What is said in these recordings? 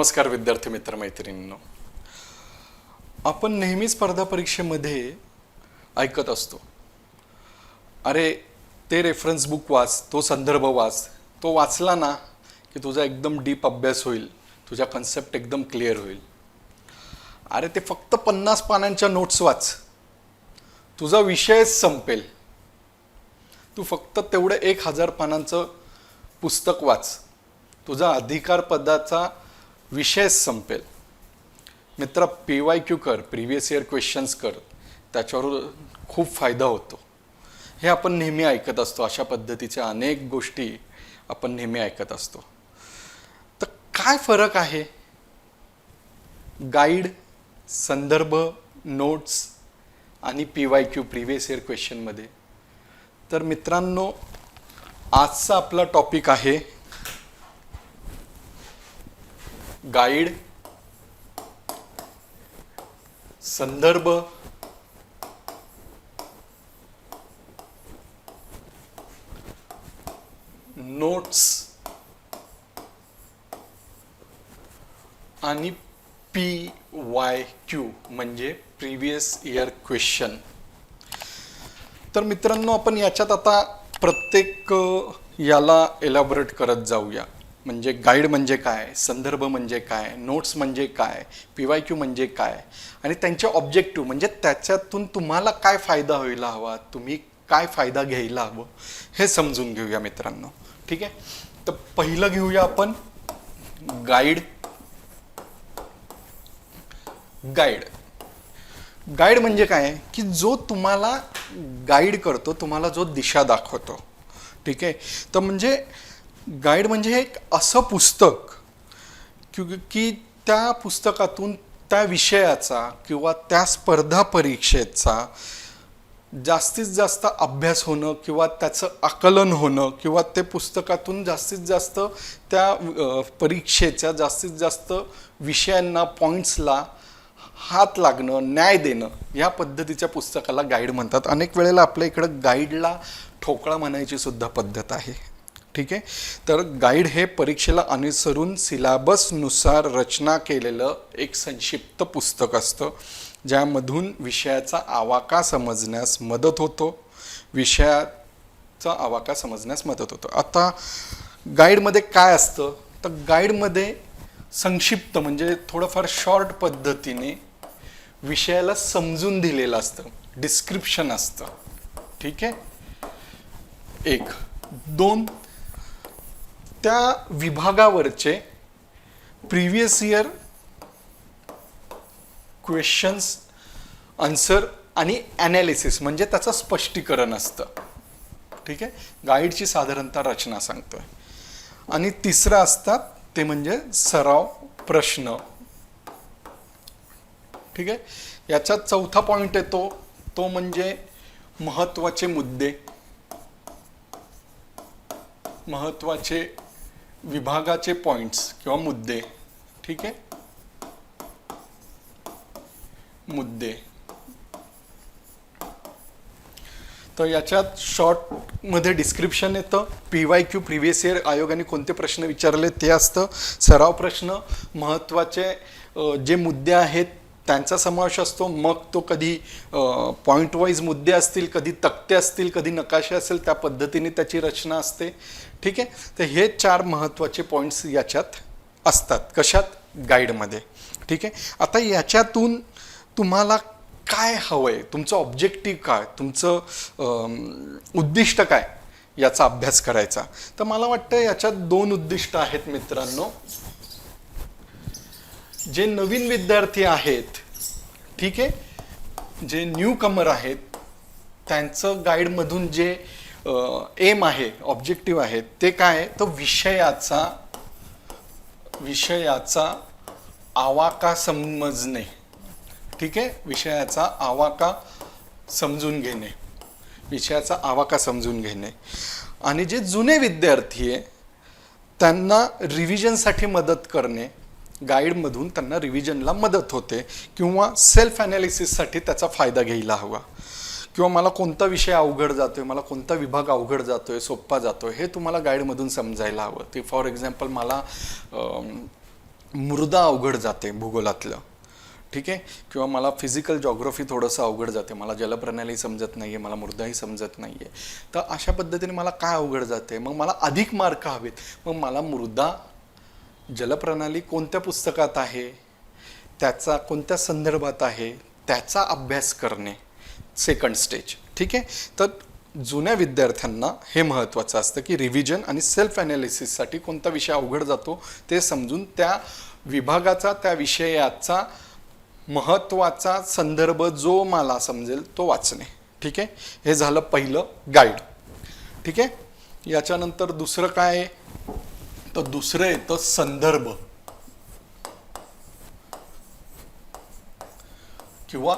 नमस्कार विद्यार्थी मित्र मैत्रिणींनो आपण नेहमी स्पर्धा परीक्षेमध्ये ऐकत असतो. अरे ते रेफरन्स बुक वाच तो संदर्भ वाच तो वाचला ना की तुझा एकदम डीप अभ्यास होईल तुझ्या कन्सेप्ट एकदम क्लिअर होईल. अरे ते फक्त पन्नास पानांच्या नोट्स वाच. तुझा विषयच संपेल. तू फक्त तेवढं एक हजार पानांचं पुस्तक वाच. तुझा अधिकार पदाचा विषय संपेल. मित्र पी वाय क्यू कर प्रिव्हियस इयर क्वेश्चन्स कर. त्याच्यावर खूप फायदा होतो. हे आपण नेहमी ऐकत असतो. अशा पद्धतीच्या अनेक गोष्टी आपण नेहमी ऐकत असतो. तर काय फरक आहे? गाईड संदर्भ नोट्स आणि P Y Q previous year क्वेश्चनमध्ये तर मित्रांनो आजचा आपला टॉपिक आहे गाईड संदर्भ नोट्स आणि पी वाय क्यू म्हणजे प्रिव्हियस इयर क्वेश्चन तर मित्रांनो आपण याच्यात आता प्रत्येक याला एलॅबोरेट करत जाऊया. म्हणजे गाईड म्हणजे काय संदर्भ म्हणजे काय नोट्स म्हणजे काय पी वाय क्यू म्हणजे काय? आणि त्यांचे ऑब्जेक्टिव्ह म्हणजे त्याच्यातून तुम्हाला काय फायदा व्हायला हवा तुम्ही काय फायदा घ्यायला हवं हे समजून घेऊया मित्रांनो. ठीक आहे? तर पहिलं घेऊया आपण गाईड गाईड गाईड म्हणजे काय? की जो तुम्हाला गाईड करतो तुम्हाला जो दिशा दाखवतो. ठीक आहे? तर म्हणजे गाईड म्हणजे एक असं पुस्तक की की त्या पुस्तकातून त्या विषयाचा किंवा त्या स्पर्धा परीक्षेचा जास्तीत जास्त अभ्यास होणं किंवा त्याचं आकलन होणं किंवा ते पुस्तकातून जास्तीत जास्त त्या परीक्षेच्या जास्तीत जास्त विषयांना पॉईंट्सला हात लागणं न्याय देणं या पद्धतीच्या पुस्तकाला गाईड म्हणतात. अनेक वेळेला आपल्या इकडं गाईडला ठोकळा म्हणायची सुद्धा पद्धत आहे. ठीक आहे? तर गाईड हे परीक्षेला अनुसरून सिलॅबसनुसार रचना केलेलं एक संक्षिप्त पुस्तक असतं ज्यामधून विषयाचा आवाका समजण्यास मदत होतो. विषयाचा आवाका समजण्यास मदत होतो. आता गाईडमध्ये काय असतं? तर गाईडमध्ये संक्षिप्त म्हणजे थोडंफार शॉर्ट पद्धतीने विषयाला समजून दिलेलं असतं. डिस्क्रिप्शन असतं. ठीक आहे? एक. दोन. त्या विभागावरचे प्रिव्हियस इयर क्वेश्चन्स आन्सर आणि ॲनालिसिस म्हणजे त्याचं स्पष्टीकरण असतं. ठीक आहे? गाईडची साधारणतः रचना सांगतोय. आणि तिसरं असतात ते म्हणजे सराव प्रश्न. ठीक आहे? याचा चौथा पॉईंट येतो तो म्हणजे महत्त्वाचे मुद्दे. महत्त्वाचे विभागाचे पॉईंट्स किंवा मुद्दे. ठीक आहे? मुद्दे. तर याच्यात शॉर्टमध्ये डिस्क्रिप्शन येतं. P Y Q previous year आयोगाने कोणते प्रश्न विचारले ते असतं. सराव प्रश्न महत्त्वाचे जे मुद्दे आहेत त्यांचा समावेश असतो. मग तो कधी पॉईंट वाईज मुद्दे असतील कधी तक्ते असतील कधी नकाशे असेल त्या पद्धतीने त्याची रचना असते. ठीक आहे? तर हे चार महत्त्वाचे पॉईंट्स याच्यात असतात. कशात? गाईडमध्ये ठीक आहे? आता याच्यातून तुम्हाला काय हवं आहे तुमचं ऑब्जेक्टिव्ह काय? तुमचं उद्दिष्ट काय? याचा अभ्यास करायचा. तर मला वाटतं याच्यात दोन उद्दिष्ट आहेत मित्रांनो. जे नवीन विद्यार्थी आहेत ठीक आहे. जे न्यू कमर आहेत त्यांचं गाईडमधून जे एम आहे ऑब्जेक्टिव्ह आहे ते काय आहे? तो विषयाचा विषयाचा आवाका समजणे. ठीक आहे? विषयाचा आवाका समजून घेणे. विषयाचा आवाका समजून घेणे. आणि जे जुने विद्यार्थी आहे त्यांना रिव्हिजनसाठी मदत करणे. गाईडमधून त्यांना रिव्हिजनला मदत होते किंवा सेल्फ ॲनालिसिससाठी त्याचा फायदा घ्यायला हवा. किंवा मला कोणता विषय अवघड जातो आहे मला कोणता विभाग अवघड जातो आहे सोप्पा आहे हे तुम्हाला गाईडमधून समजायला हवं. ते फॉर एक्झाम्पल मला मृदा अवघड जाते भूगोलातलं. ठीक आहे? किंवा मला फिजिकल जॉग्रफी थोडंसं अवघड जाते. मला जलप्रणाली समजत नाही आहे मला मृदाही समजत नाही आहे तर अशा पद्धतीने मला काय अवघड जाते? मग मला अधिक मार्क हवेत. मग मला मृदा जलप्रणाली कोणत्या पुस्तकात आहे? त्याचा कोणत्या संदर्भात आहे? त्याचा अभ्यास करणे सेकंड स्टेज ठीक आहे? तर जुन्या विद्यार्थ्यांना हे महत्त्वाचं असतं की रिव्हिजन आणि सेल्फ ॲनालिसिससाठी कोणता विषय अवघड जातो ते समजून त्या विभागाचा त्या विषयाचा महत्त्वाचा संदर्भ जो मला समजेल तो वाचणे. ठीक आहे? हे झालं पहिलं गाईड ठीक आहे? याच्यानंतर दुसरं काय? आहे तर दुसरं येतं संदर्भ. किंवा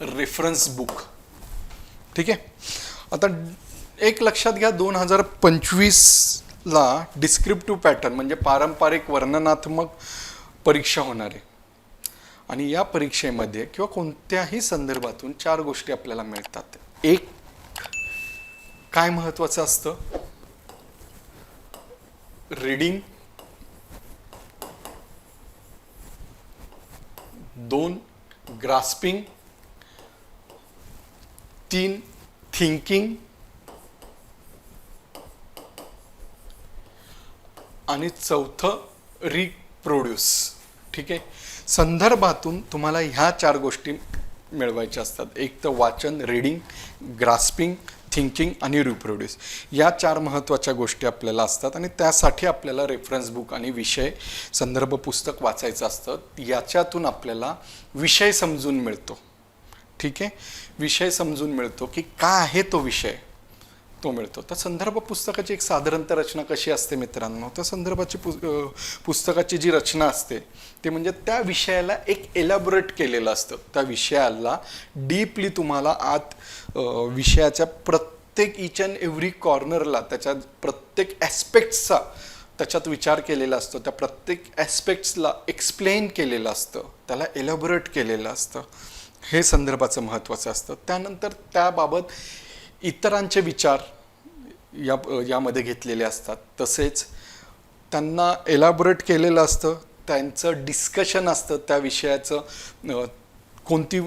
रेफरन्स बुक ठीक आहे? आता एक लक्षात घ्या दोन हजार पंचवीसला डिस्क्रिप्टिव्ह पॅटर्न म्हणजे पारंपरिक वर्णनात्मक परीक्षा होणार. आहे आणि या परीक्षेमध्ये किंवा कोणत्याही संदर्भातून चार गोष्टी आपल्याला मिळतात. एक काय महत्त्वाचं असतं? रीडिंग दोन ग्रास्पिंग तीन थिंकिंग आणि चौथं रिप्रोड्यूस. ठीक आहे? संदर्भातून तुम्हाला ह्या चार गोष्टी मिळवायच्या असतात. एक तर वाचन रीडिंग ग्रास्पिंग थिंकिंग आणि रिप्रोड्यूस या चार महत्त्वाच्या गोष्टी आपल्याला असतात आणि त्यासाठी आपल्याला रेफरन्स बुक आणि विषय संदर्भ पुस्तक वाचायचं असतं. याच्यातून आपल्याला विषय समजून मिळतो. ठीक आहे? विषय समजून मिळतो की काय आहे तो विषय? तो मिळतो. तर संदर्भ पुस्तकाची एक साधारणतः रचना कशी असते मित्रांनो? तर संदर्भाची पु पुस्तकाची जी रचना असते ते म्हणजे त्या विषयाला एक एलॅबोरेट केलेलं असतं. त्या विषयाला डीपली तुम्हाला आत विषयाच्या प्रत्येक इच अँड एव्हरी कॉर्नरला त्याच्या प्रत्येक ॲस्पेक्ट्सचा त्याच्यात विचार केलेला असतो. त्या प्रत्येक ॲस्पेक्ट्सला एक्सप्लेन केलेलं असतं. त्याला एलॅबोरेट केलेलं असतं. हे संदर्भाचं महत्त्वाचं असतं. त्यानंतर त्याबाबत इतरांचे विचार या यामध्ये घेतलेले असतात. तसेच त्यांना एलॅबोरेट केलेलं असतं. त्यांचं डिस्कशन असतं त्या विषयाचं. कोणती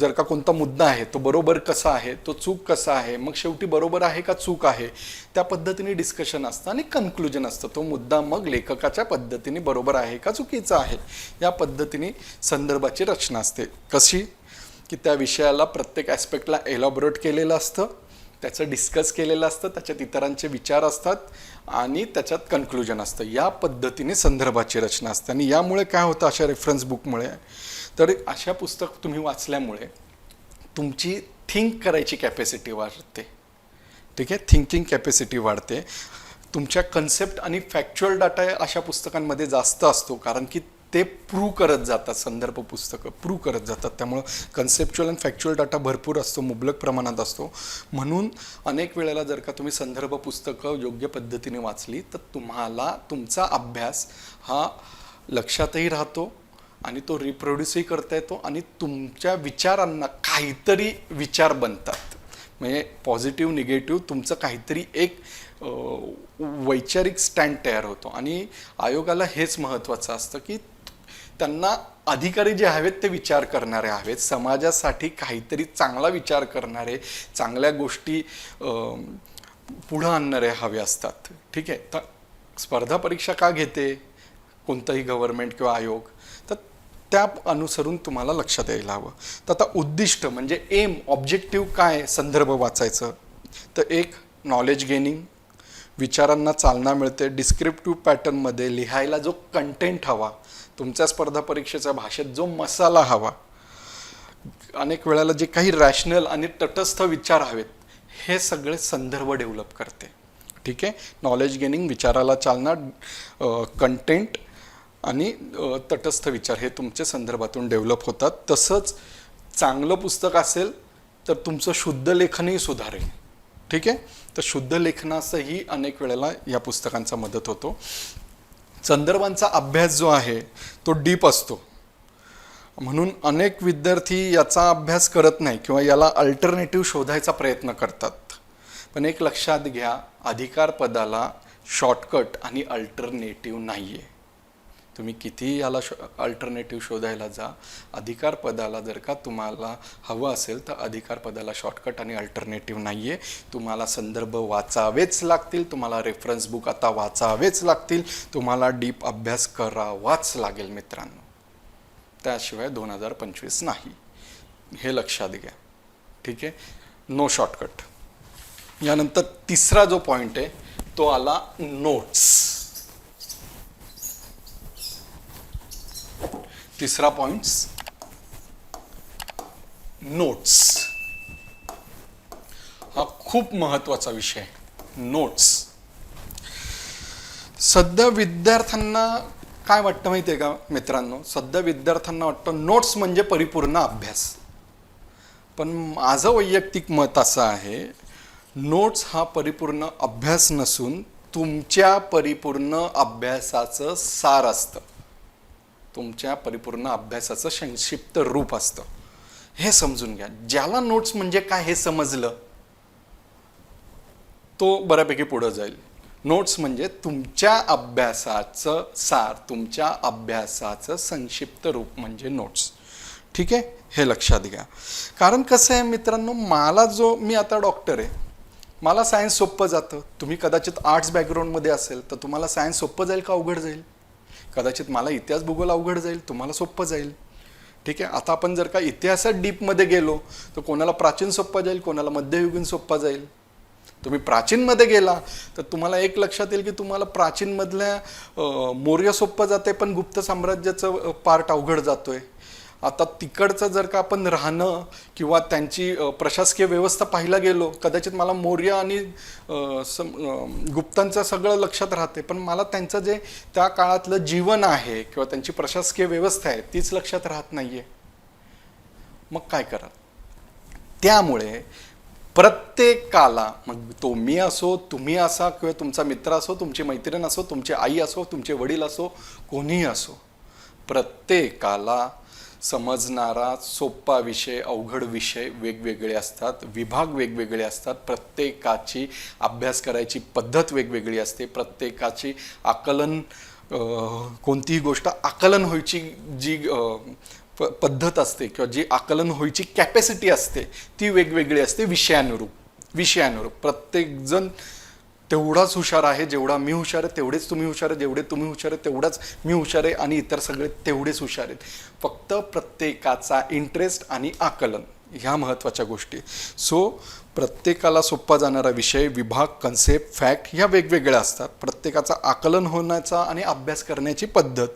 जर का कोणता मुद्दा आहे तो बरोबर कसा आहे तो चूक कसा आहे मग शेवटी बरोबर आहे का चूक आहे त्या पद्धतीने डिस्कशन असतं आणि कन्क्लुजन असतं. तो मुद्दा मग लेखकाच्या पद्धतीने बरोबर आहे का चुकीचा आहे या पद्धतीने संदर्भाची रचना असते. कशी? की त्या विषयाला प्रत्येक ॲस्पेक्टला एलॉबरेट केलेलं असतं. त्याचं डिस्कस केलेलं असतं त्याच्यात इतरांचे विचार असतात आणि त्याच्यात कन्क्लुजन असतं. या पद्धतीने संदर्भाची रचना असते. आणि यामुळे काय होतं अशा रेफरन्स बुकमुळे तर अशा पुस्तक तुम्ही वाचल्यामुळे तुमची थिंक करायची कॅपॅसिटी वाढते. ठीक आहे? थिंकिंग कॅपॅसिटी वाढते. तुमच्या कन्सेप्ट आणि फॅक्च्युअल डाटा अशा पुस्तकांमध्ये जास्त असतो. कारण की ते प्रूव्ह करत जातात संदर्भ पुस्तकं प्रूव्ह करत जातात. त्यामुळं कन्सेप्च्युअल अँड फॅक्च्युअल डाटा भरपूर असतो मुबलक प्रमाणात असतो. म्हणून अनेक वेळेला जर का तुम्ही संदर्भ पुस्तकं योग्य पद्धतीने वाचली तर तुम्हाला तुमचा अभ्यास हा लक्षातही राहतो आणि तो रिप्रोड्यूसही करता येतो आणि तुमच्या विचारांना काहीतरी विचार बनतात. म्हणजे पॉझिटिव्ह निगेटिव्ह तुमचं काहीतरी एक वैचारिक स्टँड तयार होतो. आणि आयोगाला हेच महत्त्वाचं असतं की त्यांना अधिकारी जे हवेत ते विचार करणारे हवेत. समाजासाठी काहीतरी चांगला विचार करणारे चांगल्या गोष्टी पुढं आणणारे हवे असतात. ठीक आहे? तर स्पर्धा परीक्षा का घेते कोणतंही गव्हर्नमेंट किंवा आयोग? तर त्या अनुसरून तुम्हाला लक्षात यायला हवं. तर आता उद्दिष्ट म्हणजे एम ऑब्जेक्टिव्ह काय संदर्भ वाचायचं. तर एक नॉलेज गेनिंग विचारांना चालना मिळते डिस्क्रिप्टिव्ह पॅटर्नमध्ये लिहायला जो कंटेंट हवा तुमच्या स्पर्धा परीक्षेच्या भाषेत जो मसाला हवा अनेक वेळेला जे काही रॅशनल आणि तटस्थ विचार हवेत हे सगळे संदर्भ डेव्हलप करते. ठीक आहे? नॉलेज गेनिंग विचाराला चालना कंटेंट आणि तटस्थ विचार हे तुमच्या संदर्भातून डेव्हलप होतात. तसंच चांगलं पुस्तक असेल तर तुमचं शुद्ध लेखनही सुधारेल. ठीक आहे? तर शुद्ध लेखनासही अनेक वेळेला या पुस्तकांचा मदत होतो. संदर्भांचा अभ्यास जो आहे तो डीप असतो. म्हणून अनेक विद्यार्थी याचा अभ्यास करत नाही किंवा याला अल्टरनेटिव्ह शोधायचा प्रयत्न करतात. पण एक लक्षात घ्या अधिकार पदाला शॉर्टकट आणि अल्टरनेटिव्ह नाही आहे तुम्ही कितीही याला शो अल्टरनेटिव्ह शोधायला जा. अधिकार पदाला जर का तुम्हाला हवं असेल तर अधिकार पदाला शॉर्टकट आणि अल्टरनेटिव्ह नाही आहे तुम्हाला संदर्भ वाचावेच लागतील तुम्हाला रेफरन्स बुक आता वाचावेच लागतील तुम्हाला डीप अभ्यास करावाच लागेल मित्रांनो. त्याशिवाय दोन हजार पंचवीस नाही. हे लक्षात घ्या. ठीक आहे? नो शॉर्टकट यानंतर तिसरा जो पॉईंट आहे तो आला नोट्स तिसरा पॉइंट्स. नोट्स हा खूप महत्त्वाचा विषय. आहे नोट्स सध्या विद्यार्थ्यांना काय वाटतं माहिती आहे का मित्रांनो? सध्या विद्यार्थ्यांना वाटतं नोट्स म्हणजे परिपूर्ण अभ्यास. पण माझं वैयक्तिक मत असं आहे नोट्स हा परिपूर्ण अभ्यास नसून तुमच्या परिपूर्ण अभ्यासाचं सार असतं. तुमच्या परिपूर्ण अभ्यासाचं संक्षिप्त रूप असतं. हे समजून घ्या. ज्याला नोट्स म्हणजे काय हे समजलं तो बऱ्यापैकी पुढं जाईल. नोट्स म्हणजे तुमच्या अभ्यासाचं सार तुमच्या अभ्यासाचं संक्षिप्त रूप म्हणजे नोट्स ठीक आहे? हे लक्षात घ्या. कारण कसं आहे मित्रांनो मला जो मी आता डॉक्टर आहे. मला सायन्स सोपं जातं. तुम्ही कदाचित आर्ट्स बॅकग्राऊंडमध्ये असेल तर तुम्हाला सायन्स सोपं जाईल का अवघड जाईल? कदाचित मला इतिहास भूगोल अवघड जाईल तुम्हाला सोपं जाईल. ठीक आहे? आता आपण जर का इतिहासात डीपमध्ये गेलो तर कोणाला प्राचीन सोपं जाईल कोणाला मध्ययुगीन सोपं जाईल. तुम्ही प्राचीनमध्ये गेला तर तुम्हाला एक लक्षात येईल की तुम्हाला प्राचीनमधल्या मौर्य सोपं जाते पण गुप्त साम्राज्याचं पार्ट अवघड जातोय. आता तिकडचं जर का आपण राहणं किंवा त्यांची प्रशासकीय व्यवस्था पाहायला गेलो कदाचित मला मौर्य आणि सम गुप्तांचं सगळं लक्षात राहते. पण मला त्यांचं जे त्या काळातलं जीवन आहे किंवा त्यांची प्रशासकीय व्यवस्था आहे तीच लक्षात राहत नाही आहे मग काय करा? त्यामुळे प्रत्येकाला मग तो मी असो तुम्ही असा किंवा तुमचा मित्र असो तुमची मैत्रीण असो तुमची आई असो तुमचे वडील असो कोणीही असो प्रत्येकाला समजणारा सोपा विषय अवघड विषय वेगवेगळे असतात. विभाग वेगवेगळे असतात. प्रत्येकाची अभ्यास करायची पद्धत वेगवेगळी असते. प्रत्येकाची आकलन कोणतीही गोष्ट आकलन व्हायची जी प पद्धत असते किंवा जी आकलन व्हायची कॅपॅसिटी असते ती वेगवेगळी असते विषयानुरूप. विषयानुरूप. प्रत्येकजण तेवढाच हुशार आहे जेवढा मी हुशार आहे तेवढेच तुम्ही हुशार आहे जेवढे तुम्ही हुशार आहे तेवढाच मी हुशार आहे आणि इतर सगळे तेवढेच हुशार आहेत. फक्त प्रत्येकाचा इंटरेस्ट आणि आकलन. ह्या महत्त्वाच्या गोष्टी. सो प्रत्येकाला सोपा जाणारा विषय विभाग कन्सेप्ट फॅक्ट ह्या वेगवेगळ्या असतात. प्रत्येकाचा आकलन होण्याचा आणि अभ्यास करण्याची पद्धत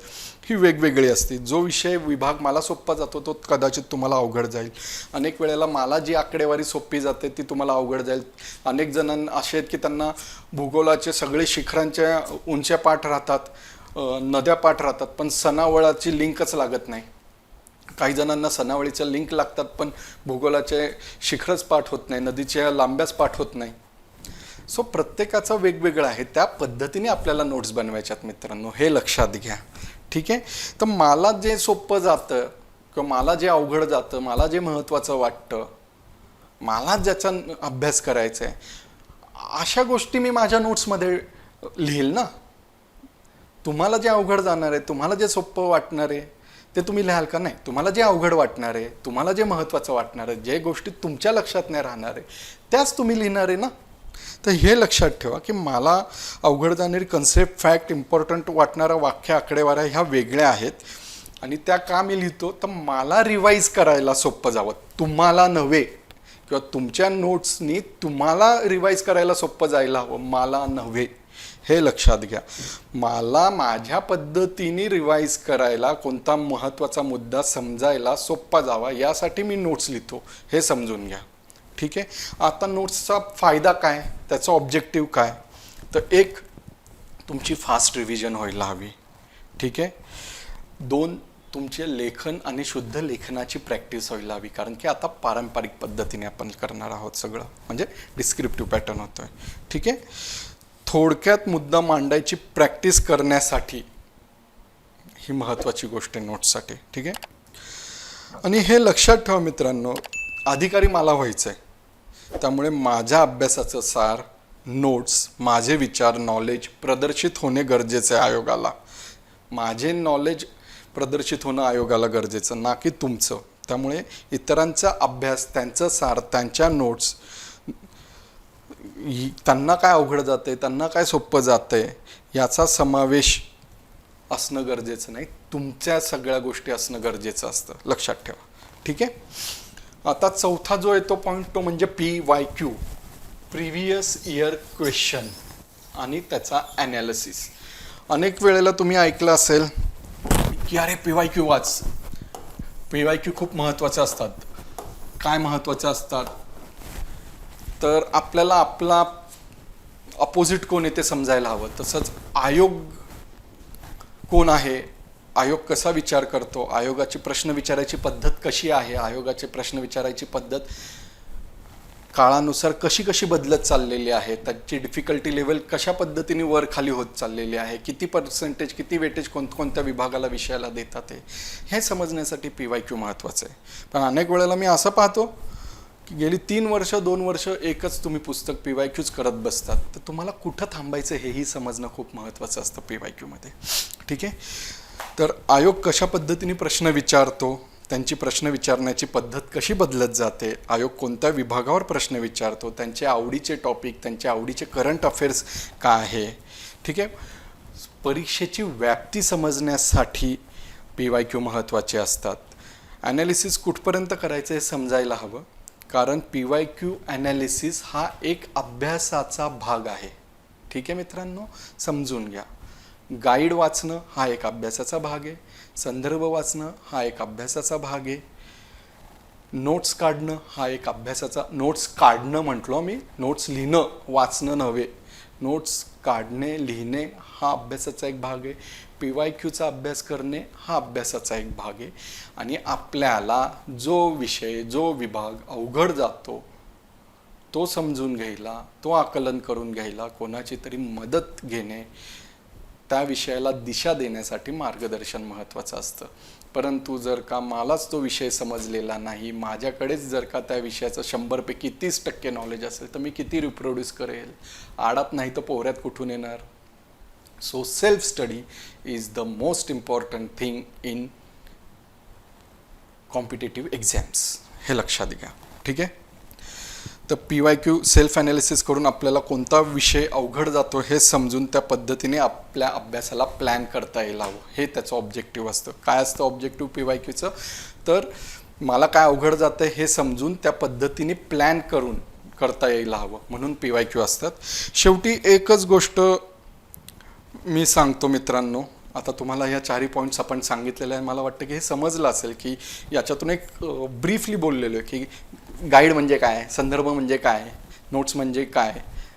ही वेगवेगळी असते. जो विषय विभाग मला सोपा जातो तो कदाचित तुम्हाला अवघड जाईल. अनेक वेळेला मला जी आकडेवारी सोपी जाते ती तुम्हाला अवघड जाईल. अनेक जणांना असे आहेत की त्यांना भूगोलाचे सगळे शिखरांच्या उंच्या पाठ राहतात नद्या पाठ राहतात पण सणावळाची लिंकच लागत नाही. काही जणांना सणावळीच्या लिंक लागतात पण भूगोलाचे शिखरच पाठ होत नाही नदीच्या लांब्याच पाठ होत नाही. सो प्रत्येकाचं वेगवेगळं आहे. त्या पद्धतीने आपल्याला नोट्स बनवायच्यात मित्रांनो. हे लक्षात घ्या. ठीक आहे? तर मला जे सोपं जातं किंवा मला जे अवघड जातं मला जे महत्त्वाचं वाटतं मला ज्याचा अभ्यास करायचा आहे अशा गोष्टी मी माझ्या नोट्समध्ये लिहील ना? तुम्हाला जे अवघड जाणार आहे तुम्हाला जे सोपं वाटणार आहे ते तुम्ही लिहाल का नाही? तुम्हाला जे अवघड वाटणार आहे तुम्हाला जे महत्त्वाचं वाटणार आहे जे गोष्टी तुमच्या लक्षात नाही राहणार आहे त्याच तुम्ही लिहिणार आहे ना? तर हे लक्षात ठेवा की मला अवघड जाणारी कन्सेप्ट फॅक्ट इम्पॉर्टंट वाटणाऱ्या वाक्य आकडेवाऱ्या ह्या वेगळ्या आहेत. आणि त्या का मी लिहितो? तर मला रिवाईज करायला सोपं जावं. तुम्हाला नव्हे किंवा तुमच्या नोट्सनी तुम्हाला रिवाईज करायला सोपं जायला हवं. मला नव्हे. हे लक्षात घ्या. मला माझ्या पद्धतीने रिवाईज करायला कोणता महत्त्वाचा मुद्दा समजायला सोपा जावा यासाठी मी नोट्स लिहितो. हे समजून घ्या. ठीक आहे? आता नोट्सचा फायदा काय? त्याचा ऑब्जेक्टिव्ह काय? तर एक तुमची फास्ट रिव्हिजन व्हायला हवी. ठीक आहे? दोन तुमचे लेखन आणि शुद्ध लेखनाची प्रॅक्टिस व्हायला हवी. कारण की आता पारंपरिक पद्धतीने आपण करणार आहोत सगळं. म्हणजे डिस्क्रिप्टिव्ह पॅटर्न होतोय. ठीक आहे? थोडक्यात मुद्दा मांडायची प्रॅक्टिस करण्यासाठी ही महत्त्वाची गोष्ट आहे नोट्ससाठी ठीक आहे? आणि हे लक्षात ठेवा मित्रांनो अधिकारी मला व्हायचं आहे त्यामुळे माझ्या अभ्यासाचं सार नोट्स माझे विचार नॉलेज प्रदर्शित होणे गरजेचे आहे आयोगाला. माझे नॉलेज प्रदर्शित होणं आयोगाला गरजेचं ना की तुमचं. त्यामुळे इतरांचा अभ्यास त्यांचं सार त्यांच्या नोट्स त्यांना काय अवघड जाते त्यांना काय सोपं जाते याचा समावेश असणं गरजेचं नाही. तुमच्या सगळ्या गोष्टी असणं गरजेचं असतं. लक्षात ठेवा. ठीक आहे? आता चौथा जो येतो पॉईंट तो म्हणजे P Y Q previous year question आणि त्याचा ॲनालिसिस अनेक वेळेला तुम्ही ऐकलं असेल की अरे पी वाय क्यू वाच. पी वाय क्यू खूप महत्त्वाचे असतात. काय महत्त्वाचे असतात? तर आपल्याला आपला अपोजिट कोण आहे ते समजायला हवं. तसंच आयोग कोण आहे आयोग कसा विचार करतो आयोगाची प्रश्न विचारायची पद्धत कशी आहे आयोगाचे प्रश्न विचारायची पद्धत काळानुसार कशी कशी बदलत चाललेली आहे त्याची डिफिकल्टी लेवल कशा पद्धतीने वर खाली होत चाललेली आहे किती पर्सेंटेज किती वेटेज कोणकोणत्या विभागाला विषयाला देतात हे समजण्यासाठी पी वाय क्यू महत्त्वाचं आहे. पण अनेक वेळेला मी असं पाहतो की गेली तीन वर्ष दोन वर्ष एकच तुम्ही पुस्तक पी वाय क्यूज करत बसतात. तर तुम्हाला कुठं थांबायचं हेही समजणं खूप महत्त्वाचं असतं पी वाय क्यूमध्ये ठीक आहे? तर आयोग कशा पद्धतीने प्रश्न विचारतो त्यांची प्रश्न विचारण्याची पद्धत कशी बदलत जाते आयोग कोणत्या विभागावर प्रश्न विचारतो त्यांचे आवडीचे टॉपिक त्यांचे आवडीचे करंट अफेअर्स काय आहे? ठीक आहे? परीक्षेची व्याप्ती समजण्यासाठी पी वाय क्यू महत्त्वाचे असतात. ॲनालिसिस कुठपर्यंत करायचं हे समजायला हवं. कारण पी वाय क्यू ॲनालिसिस हा एक अभ्यासाचा भाग आहे. ठीक आहे मित्रांनो? समजून घ्या. गाईड वाचणं हा एक अभ्यासाचा भाग आहे. संदर्भ वाचणं हा एक अभ्यासाचा भाग आहे. नोट्स काढणं हा एक अभ्यासाचा नोट्स काढणं म्हटलो मी नोट्स लिहिणं वाचणं नव्हे. नोट्स काढणे लिहिणे हा अभ्यासाचा एक भाग आहे. पी वाय क्यूचा अभ्यास करणे हा अभ्यासाचा एक भाग आहे. आणि आपल्याला जो विषय जो विभाग अवघड जातो तो समजून घ्यायला तो आकलन करून घ्यायला कोणाची तरी मदत घेणे त्या विषयाला दिशा देण्यासाठी मार्गदर्शन महत्त्वाचं असतं. परंतु जर का मलाच तो विषय समजलेला नाही माझ्याकडेच जर का त्या विषयाचं शंभरपैकी तीस टक्के नॉलेज असेल तर मी किती रिप्रोड्यूस करेल? आडात नाही तर पोहऱ्यात कुठून येणार? So self study is the most important thing in competitive exams हे लक्षात घ्या. ठीक आहे? तर P Y Q self analysis करून आपल्याला कोणता विषय अवघड जातो हे समजून त्या पद्धतीने आपल्या अभ्यासाला प्लॅन करता येईल हवं. हे त्याचं ऑब्जेक्टिव्ह असतं. काय असतं ऑब्जेक्टिव्ह पी वाय क्यूचं तर मला काय अवघड जातं हे समजून त्या पद्धतीने प्लॅन करून करता येईल हवं. म्हणून पी वाय क्यू असतात. शेवटी एकच गोष्ट मी सांगतो मित्रांनो आता तुम्हाला ह्या चारही पॉईंट्स आपण सांगितलेले आहे मला वाटतं की हे समजलं असेल की याच्यातून एक ब्रीफली बोललेलो आहे की गाईड म्हणजे काय? संदर्भ म्हणजे काय? नोट्स म्हणजे काय?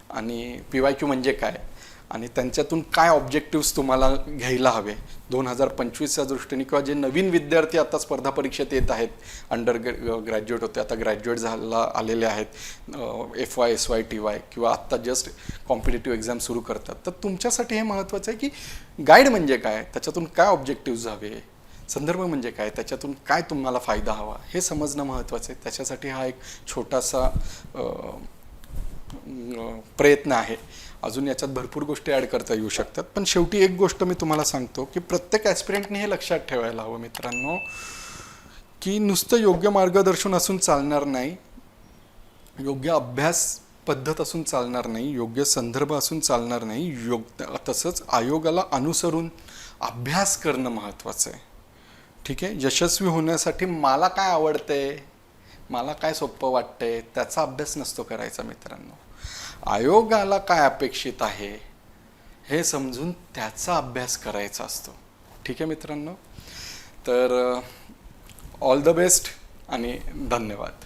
आणि पी वाय क्यू म्हणजे काय? आणि त्यांच्यातून काय ऑब्जेक्टिव्स तुम्हाला घ्यायला हवे? दोन हजार पंचवीसच्या दृष्टीने किंवा जे नवीन विद्यार्थी आता स्पर्धा परीक्षेत येत आहेत अंडर ग्रॅज्युएट होते आता ग्रॅज्युएट झाला आलेले आहेत F Y S Y T Y किंवा आत्ता जस्ट कॉम्पिटेटिव्ह एक्झाम सुरू करतात. तर तुमच्यासाठी हे महत्त्वाचं आहे की गाईड म्हणजे काय? त्याच्यातून काय ऑब्जेक्टिव्ज हवे? संदर्भ म्हणजे काय? त्याच्यातून काय तुम्हाला फायदा हवा? हे समजणं महत्त्वाचं आहे. त्याच्यासाठी हा एक छोटासा प्रयत्न आहे. अजून याच्यात भरपूर गोष्टी ॲड करता येऊ शकतात. पण शेवटी एक गोष्ट मी तुम्हाला सांगतो की प्रत्येक ॲस्पिरंटने हे लक्षात ठेवायला हवं मित्रांनो की नुसतं योग्य मार्गदर्शन असून चालणार नाही योग्य अभ्यास पद्धत असून चालणार नाही योग्य संदर्भ असून चालणार नाही योग तसंच आयोगाला अनुसरून अभ्यास करणं महत्त्वाचं आहे. ठीक आहे? यशस्वी होण्यासाठी मला काय आवडतंय मला काय सोपं वाटतंय त्याचा अभ्यास नसतो करायचा मित्रांनो. आयोगाला काय अपेक्षित आहे हे समजून त्याचा अभ्यास करायचा असतो. ठीक आहे मित्रांनो? तर ऑल द बेस्ट आणि धन्यवाद.